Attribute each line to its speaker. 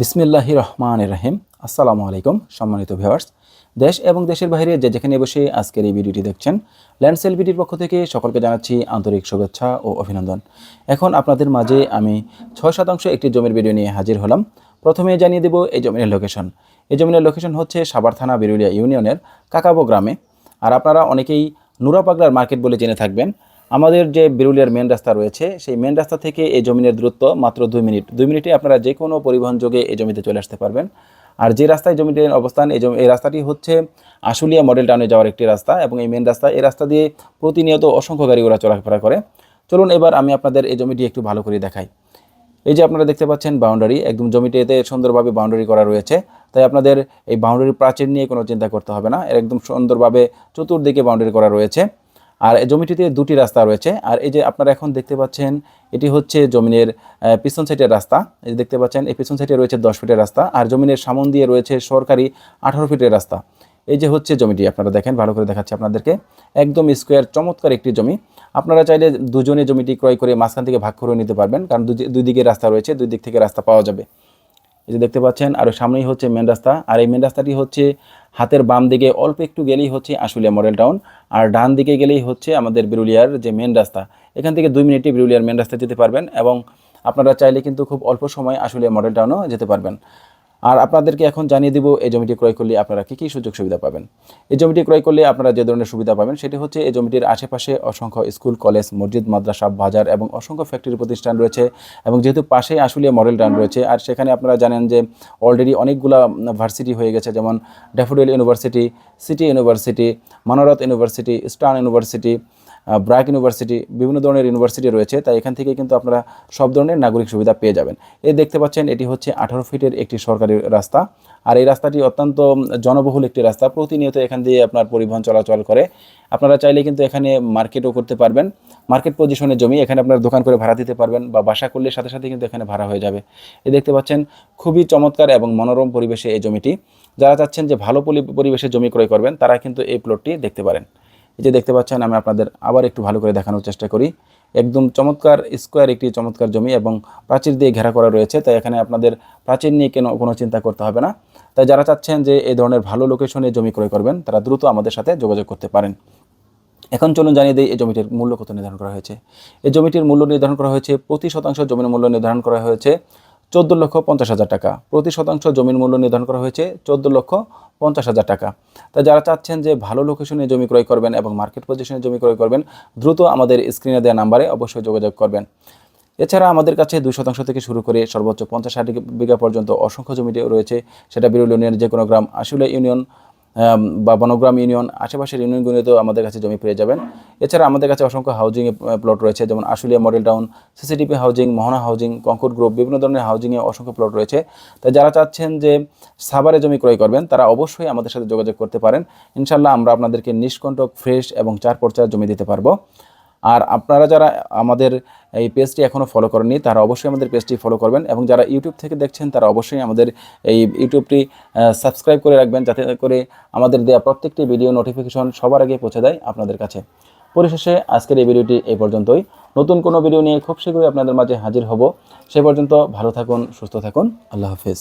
Speaker 1: বিসমিল্লাহি রহমান রহিম। আসসালামু আলাইকুম, সম্মানিত ভিউয়ার্স। দেশ এবং দেশের বাইরে যে যেখানে বসে আজকের এই ভিডিওটি দেখছেন, ল্যান্ডসেল ভিডিওর পক্ষ থেকে সকলকে জানাচ্ছি আন্তরিক শুভেচ্ছা ও অভিনন্দন। এখন আপনাদের মাঝে আমি ছয় শতাংশ একটি জমির ভিডিও নিয়ে হাজির হলাম। প্রথমে জানিয়ে দেব এই জমির লোকেশন এই জমির লোকেশন হচ্ছে সাভার থানা বিরুলিয়া ইউনিয়নের কাকাবো গ্রামে। আর আপনারা অনেকেই নুরা পাগলার মার্কেট বলে জেনে থাকবেন। আমাদের যে বিরুলিয়ার মেন রাস্তা রয়েছে, সেই মেন রাস্তা থেকে এই জমিনের দূরত্ব মাত্র দুই মিনিট। দুই মিনিটে আপনারা যে কোনো পরিবহন যোগে এই জমিতে চলে আসতে পারবেন। আর যে রাস্তায় জমিটির অবস্থান, এই জমি এই রাস্তাটি হচ্ছে আশুলিয়া মডেল টাউনে যাওয়ার একটি রাস্তা এবং এই মেন রাস্তা, এই রাস্তা দিয়ে প্রতিনিয়ত অসংখ্য গাড়ি ওরা চলাফেরা করে। চলুন এবার আমি আপনাদের এই জমিটি একটু ভালো করে দেখাই। এই যে আপনারা দেখতে পাচ্ছেন বাউন্ডারি একদম জমিটিতে সুন্দরভাবে বাউন্ডারি করা রয়েছে। তাই আপনাদের এই বাউন্ডারি প্রাচীর নিয়ে কোনো চিন্তা করতে হবে না। এর একদম সুন্দরভাবে চতুর্দিকে বাউন্ডারি করা রয়েছে। আর এই জমিটিতে দুটি রাস্তা রয়েছে। আর এই যে আপনারা এখন দেখতে পাচ্ছেন, এটি হচ্ছে জমিনের পিছন সাইডের রাস্তা। এই যে দেখতে পাচ্ছেন, এই পিছন সাইডে রয়েছে দশ ফিটের রাস্তা আর জমিনের সামন দিয়ে রয়েছে সরকারি আঠারো ফিটের রাস্তা। এই যে হচ্ছে জমিটি, আপনারা দেখেন, ভালো করে দেখাচ্ছি আপনাদেরকে। একদম স্কোয়ার, চমৎকার একটি জমি। আপনারা চাইলে দুজনে জমিটি ক্রয় করে মাঝখান থেকে ভাগ করে নিতে পারবেন, কারণ দুই দিকে রাস্তা রয়েছে, দুই দিক থেকে রাস্তা পাওয়া যাবে। এই যে দেখতে পাচ্ছেন, আর সামনেই হচ্ছে মেন রাস্তা। আর এই মেন রাস্তাটি হচ্ছে হাতের বাম দিকে অল্প একটু গেলেই হচ্ছে আশুলিয়া মডেল টাউন, আর ডান দিকে গেলেই হচ্ছে আমাদের বিরুলিয়ার যে মেন রাস্তা। এখান থেকে দুই মিনিটে বিরুলিয়ার মেন রাস্তায় যেতে পারবেন এবং আপনারা চাইলে কিন্তু খুব অল্প সময় আশুলিয়া মডেল টাউনও যেতে পারবেন। আর আপনাদেরকে এখন জানিয়ে দিব এই জমিটি ক্রয় করলে আপনারা কী কী সুযোগ সুবিধা পাবেন। এই জমিটি ক্রয় করলে আপনারা যে ধরনের সুবিধা পাবেন সেটি হচ্ছে এই জমিটির আশেপাশে অসংখ্য স্কুল, কলেজ, মসজিদ, মাদ্রাসা, বাজার এবং অসংখ্য ফ্যাক্টরি প্রতিষ্ঠান রয়েছে এবং যেহেতু পাশেই আশুলিয়া মডেল টাউন রয়েছে আর সেখানে আপনারা জানেন যে অলরেডি অনেকগুলা ভার্সিটি হয়ে গেছে যেমন Daffodil university, city university, Manarat university stern university BRAC university, বিভিন্ন ধরনের ইউনিভার্সিটি রয়েছে, তাই এখান থেকে কিন্তু আপনারা সব ধরনের নাগরিক সুবিধা পেয়ে যাবেন। এই দেখতে পাচ্ছেন, এটি হচ্ছে আঠারো ফিটের একটি সরকারি রাস্তা। আর এই রাস্তাটি অত্যন্ত জনবহুল একটি রাস্তা, প্রতিনিয়ত এখান দিয়ে আপনার পরিবহন চলাচল করে। আপনারা চাইলে কিন্তু এখানে মার্কেটও করতে পারবেন। মার্কেট পজিশনের জমি, এখানে আপনার দোকান করে ভাড়া দিতে পারবেন বা বাসা করলে সাথে সাথে কিন্তু এখানে ভাড়া হয়ে যাবে। এ দেখতে পাচ্ছেন, খুবই চমৎকার এবং মনোরম পরিবেশে এই জমিটি। যারা চাচ্ছেন যে ভালো পরি- পরিবেশে জমি ক্রয় করবেন, তারা কিন্তু এই প্লটটি দেখতে পারেন। এই যে দেখতে পাচ্ছেন, আমি আপনাদের আবার একটু ভালো করে দেখানোর চেষ্টা করি। একদম চমৎকার স্কোয়ার একটি চমৎকার জমি এবং প্রাচীর দিয়ে ঘেরা করা রয়েছে, তাই এখানে আপনাদের প্রাচীর নিয়ে কেন কোনো চিন্তা করতে হবে না। তাই যারা চাচ্ছেন যে এই ধরনের ভালো লোকেশনে জমি ক্রয় করবেন, তারা দ্রুত আমাদের সাথে যোগাযোগ করতে পারেন। এখন চলুন জানিয়ে দিই, এই জমিটির মূল্য কত নির্ধারণ করা হয়েছে। এই জমিটির মূল্য নির্ধারণ করা হয়েছে, প্রতি শতাংশ জমির মূল্য নির্ধারণ করা হয়েছে চোদ্দ লক্ষ পঞ্চাশ হাজার টাকা। প্রতি শতাংশ জমির মূল্য নির্ধারণ করা হয়েছে চোদ্দ লক্ষ পঞ্চাশ হাজার টাকা। তা যারা চাচ্ছেন যে ভালো লোকেশনে জমি ক্রয় করবেন এবং মার্কেট পজিশনে জমি ক্রয় করবেন, দ্রুত আমাদের স্ক্রিনে দেওয়া নাম্বারে অবশ্যই যোগাযোগ করবেন। এছাড়া আমাদের কাছে দুই শতাংশ থেকে শুরু করে সর্বোচ্চ পঞ্চাশ ষাট বিঘা পর্যন্ত অসংখ্য জমিটি রয়েছে। সেটা বিরুল ইউনিয়নের যে কোনো গ্রাম আশুলিয়া ইউনিয়ন বা বনগ্রাম ইউনিয়ন, আশেপাশের ইউনিয়নগুলিতেও আমাদের কাছে জমি পেয়ে যাবেন। এছাড়া আমাদের কাছে অসংখ্য হাউজিং প্লট রয়েছে, যেমন Ashulia model town সিসিটিপি housing Mohona housing Concord group বিভিন্ন ধরনের হাউজিংয়ে অসংখ্য প্লট রয়েছে। তাই যারা চাচ্ছেন যে সাভারে জমি ক্রয় করবেন, তারা অবশ্যই আমাদের সাথে যোগাযোগ করতে পারেন। ইনশাল্লাহ আমরা আপনাদেরকে নিষ্কণ্টক ফ্রেশ এবং চার পর্চার জমি দিতে পারব। আর আপনারা যারা আমাদের এই পেজটি এখনও ফলো করেননি, তারা অবশ্যই আমাদের পেজটি ফলো করবেন এবং যারা ইউটিউব থেকে দেখছেন, তারা অবশ্যই আমাদের এই ইউটিউবটি সাবস্ক্রাইব করে রাখবেন যাতে করে আমাদের দেওয়া প্রত্যেকটি ভিডিও নোটিফিকেশন সবার আগে পৌঁছে দেয় আপনাদের কাছে। পরিশেষে আজকের এই ভিডিওটি এই পর্যন্তই। নতুন কোনো ভিডিও নিয়ে খুব শীঘ্রই আপনাদের মাঝে হাজির হব। সে পর্যন্ত ভালো থাকুন, সুস্থ থাকুন। আল্লাহ হাফিজ।